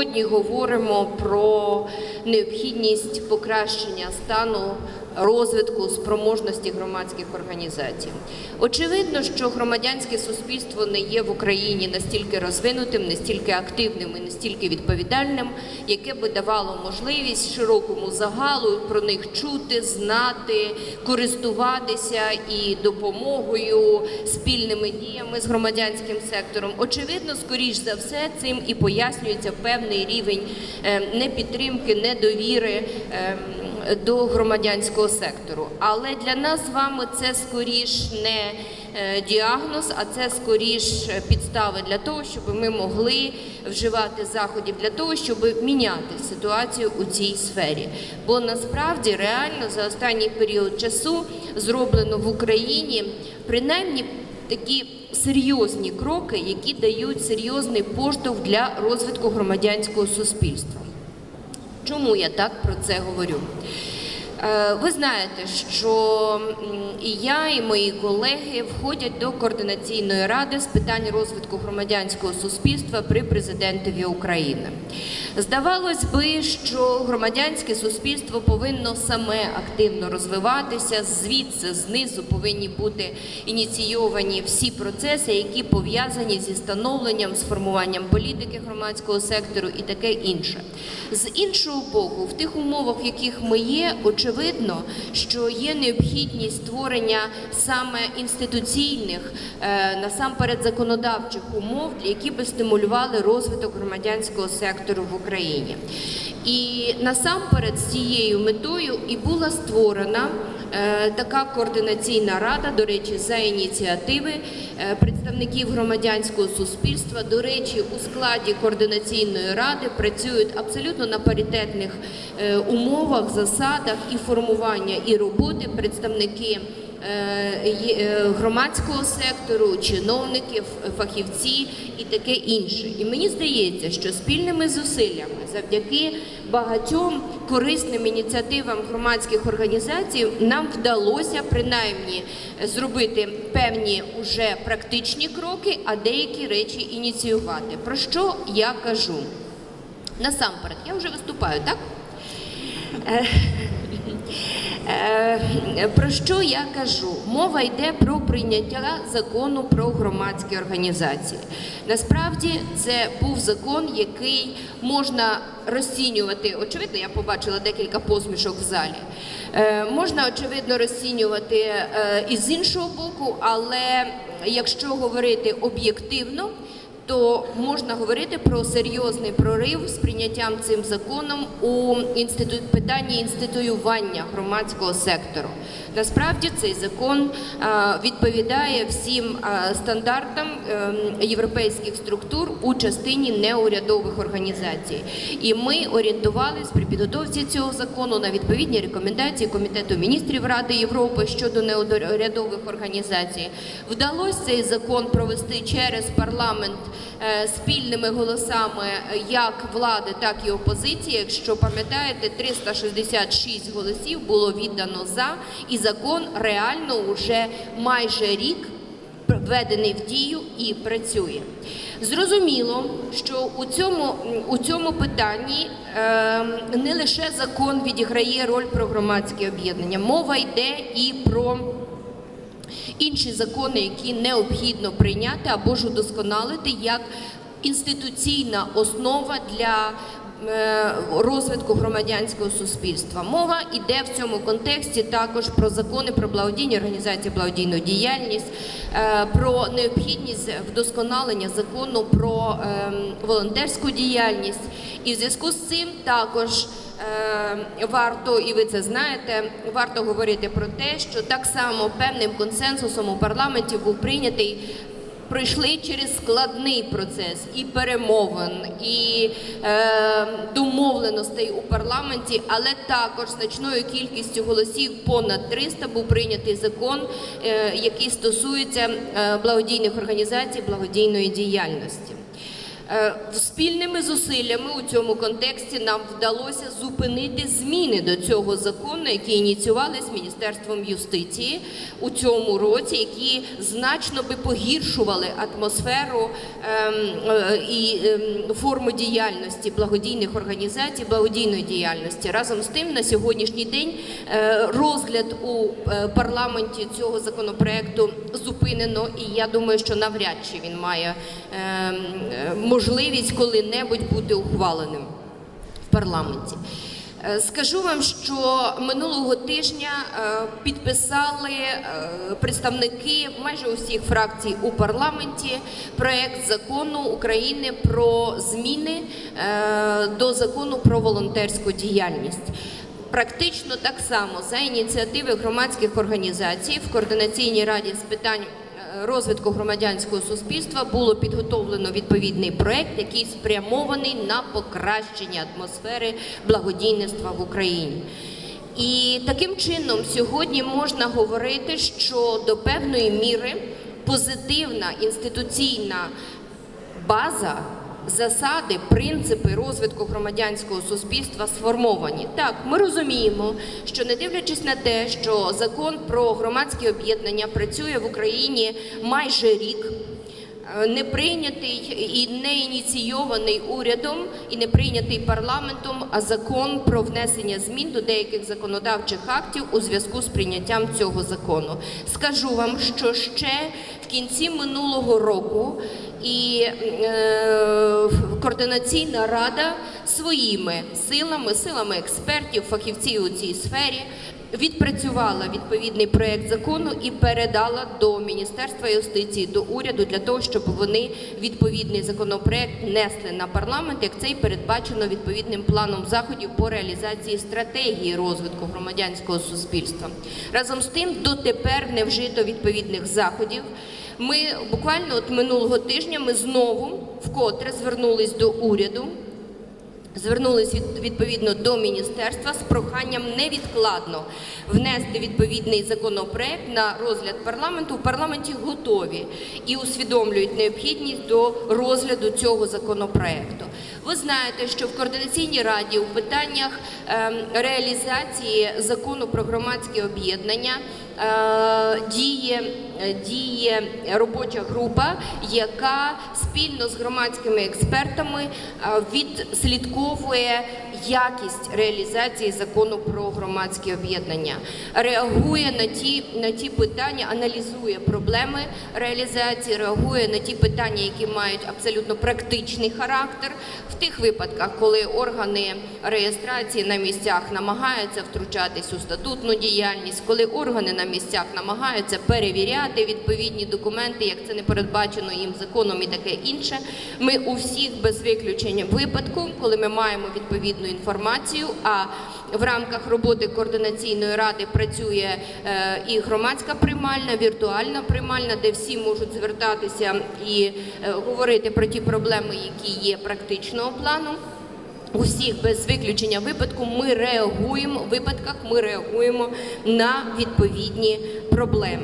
сьогодні говоримо про необхідність покращення стану розвитку спроможності громадських організацій. Очевидно, що громадянське суспільство не є в Україні настільки розвинутим, настільки активним і настільки відповідальним, яке би давало можливість широкому загалу про них чути, знати, користуватися і допомогою спільними діями з громадянським сектором. Очевидно, скоріш за все, цим і пояснюється певний рівень е, непідтримки, недовіри. До громадянського сектору. Але для нас з вами це скоріш не е, діагноз, а це скоріш підстави для того, щоб ми могли вживати заходів для того, щоб міняти ситуацію у цій сфері. Бо насправді реально за останній період часу зроблено в Україні принаймні такі серйозні кроки, які дають серйозний поштовх для розвитку громадянського суспільства. Чому я так про це говорю? Е, Ви знаєте, що і я, і мої колеги входять до координаційної ради з питань розвитку громадянського суспільства при президентові України. Здавалось би, що громадянське суспільство повинно саме активно розвиватися. Звідси знизу повинні бути ініційовані всі процеси, які пов'язані зі становленням, з формуванням політики громадського сектору і таке інше. З іншого боку, в тих умовах, в яких ми є, очевидно, що є необхідність створення саме інституційних, е, насамперед законодавчих умов, які би стимулювали розвиток громадянського сектору в Україні. І насамперед з цією метою і була створена е, така координаційна рада, до речі, за ініціативи е, представників громадянського суспільства. До речі, у складі координаційної ради працюють абсолютно на паритетних е, умовах, засадах і формування і роботи представники. Е, е, Громадського сектору, чиновників, фахівці і таке інше. І мені здається, що спільними зусиллями завдяки багатьом корисним ініціативам громадських організацій нам вдалося принаймні зробити певні уже практичні кроки, а деякі речі ініціювати. Про що я кажу? Насамперед, я вже виступаю, так? Е, Про що я кажу? Мова йде про прийняття закону про громадські організації. Насправді це був закон, який можна розцінювати. Очевидно, я побачила декілька посмішок в залі. Е, Можна очевидно розцінювати е, і з іншого боку, але якщо говорити об'єктивно, то можна говорити про серйозний прорив з прийняттям цим законом у інститу... питанні інституювання громадського сектору. Насправді цей закон відповідає всім стандартам ем, європейських структур у частині неурядових організацій. І ми орієнтувалися при підготовці цього закону на відповідні рекомендації Комітету міністрів Ради Європи щодо неурядових організацій. Вдалося цей закон провести через парламент е, спільними голосами як влади, так і опозиції. Якщо пам'ятаєте, 366 голосів було віддано за, і закон реально уже майже рік введений в дію і працює. Зрозуміло, що у цьому, у цьому питанні е, не лише закон відіграє роль про громадське об'єднання, мова йде і про інші закони, які необхідно прийняти або ж удосконалити як інституційна основа для е, розвитку громадянського суспільства. Мова йде в цьому контексті також про закони про благодійні організації, благодійну діяльність, е, про необхідність вдосконалення закону про ем, волонтерську діяльність. І в зв'язку з цим також варто, і ви це знаєте, варто говорити про те, що так само певним консенсусом у парламенті був прийнятий. Пройшли через складний процес і перемовин, і е, домовленостей у парламенті, але також значною кількістю голосів понад 300 був прийнятий закон, е, який стосується е, благодійних організацій, благодійної діяльності. Е, Спільними зусиллями у цьому контексті нам вдалося зупинити зміни до цього закону, які ініціювалися Міністерством юстиції у цьому році, які значно би погіршували атмосферу ем, е, і ем, форму діяльності благодійних організацій, благодійної діяльності. Разом з тим, на сьогоднішній день е, розгляд у парламенті цього законопроекту зупинено, і я думаю, що навряд чи він має ем, е, можливість коли-небудь бути ухваленим в парламенті. Е, Скажу вам, що минулого тижня е, підписали е, представники майже усіх фракцій у парламенті проект закону України про зміни до закону про волонтерську діяльність. Практично так само за ініціативи громадських організацій в координаційній раді з питань розвитку громадянського суспільства було підготовлено відповідний проект, який спрямований на покращення атмосфери благодійництва в Україні. І таким чином сьогодні можна говорити, що до певної міри позитивна інституційна база, засади, принципи розвитку громадянського суспільства сформовані. Так, ми розуміємо, що не дивлячись на те, що закон про громадські об'єднання працює в Україні майже рік. е, Не прийнятий і не ініційований урядом, і не прийнятий парламентом, а закон про внесення змін до деяких законодавчих актів у зв'язку з прийняттям цього закону. Скажу вам, що ще в кінці минулого року і е, координаційна рада своїми силами, силами експертів, фахівців у цій сфері відпрацювала відповідний проект закону і передала до Міністерства юстиції до уряду для того, щоб вони відповідний законопроект несли на парламент, як це й передбачено відповідним планом заходів по реалізації стратегії розвитку громадянського суспільства. Разом з тим, дотепер не вжито відповідних заходів. Ми буквально от минулого тижня ми знову вкотре звернулись до уряду. Звернулись від, відповідно до міністерства з проханням невідкладно внести відповідний законопроект на розгляд парламенту. В парламенті готові і усвідомлюють необхідність до розгляду цього законопроекту. Ви знаєте, що в координаційній раді у питаннях ем, реалізації закону про громадські об'єднання е, діє, е, діє робоча група, яка спільно з громадськими експертами е, відслідковує якість реалізації закону про громадські об'єднання, реагує на ті, на ті питання, аналізує проблеми реалізації, реагує на ті питання, які мають абсолютно практичний характер. В тих випадках, коли органи реєстрації на місцях намагаються втручатись у статутну діяльність, коли органи на місцях намагаються перевіряти відповідні документи, як це не передбачено їм законом і таке інше. Ми у всіх без виключення випадку, коли ми маємо відповідну інформацію, а в рамках роботи координаційної ради працює е, і громадська приймальна, віртуальна приймальна, де всі можуть звертатися і е, говорити про ті проблеми, які є практичного плану. У всіх без виключення випадку ми реагуємо в випадках. Ми реагуємо на відповідні проблеми.